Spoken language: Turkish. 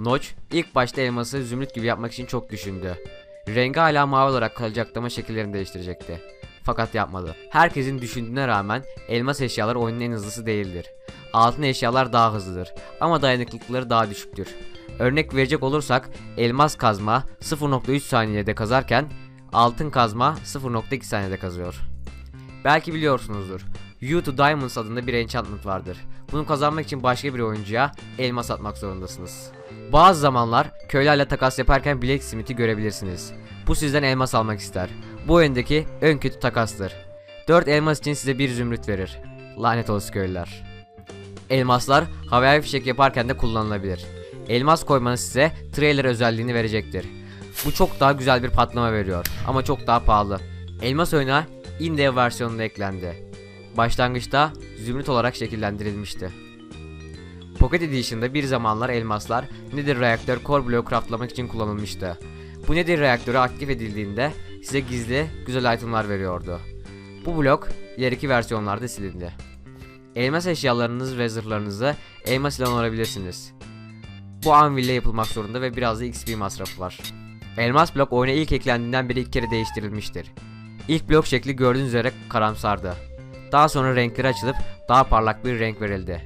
Notch ilk başta elması zümrüt gibi yapmak için çok düşündü. Rengi hala mavi olarak kalacaktı ama şekillerini değiştirecekti. Fakat yapmadı. Herkesin düşündüğüne rağmen elmas eşyalar oyunun en hızlısı değildir. Altın eşyalar daha hızlıdır ama dayanıklılıkları daha düşüktür. Örnek verecek olursak elmas kazma 0.3 saniyede kazarken altın kazma 0.2 saniyede kazıyor. Belki biliyorsunuzdur. You to Diamonds adında bir enchantment vardır. Bunu kazanmak için başka bir oyuncuya elmas atmak zorundasınız. Bazı zamanlar köylerle takas yaparken Blacksmith'i görebilirsiniz. Bu sizden elmas almak ister. Bu oyundaki en kötü takastır. 4 elmas için size bir zümrüt verir. Lanet olsun köylüler. Elmaslar havai fişek yaparken de kullanılabilir. Elmas koymanız size trailer özelliğini verecektir. Bu çok daha güzel bir patlama veriyor ama çok daha pahalı. Elmas oyuna Indev versiyonunda eklendi. Başlangıçta zümrüt olarak şekillendirilmişti. Pocket Edition'da bir zamanlar elmaslar Nether reaktör core bloğu craftlamak için kullanılmıştı. Bu Nether reaktörü aktif edildiğinde size gizli güzel itemlar veriyordu. Bu blok ileriki versiyonlarda silindi. Elmas eşyalarınız ve zırhlarınızı elmas ile onarabilirsiniz. Bu anvil ile yapılmak zorunda ve biraz da XP masrafı var. Elmas blok oyuna ilk eklendiğinden beri ilk kere değiştirilmiştir. İlk blok şekli gördüğünüz üzere karamsardı. Daha sonra renkleri açılıp daha parlak bir renk verildi.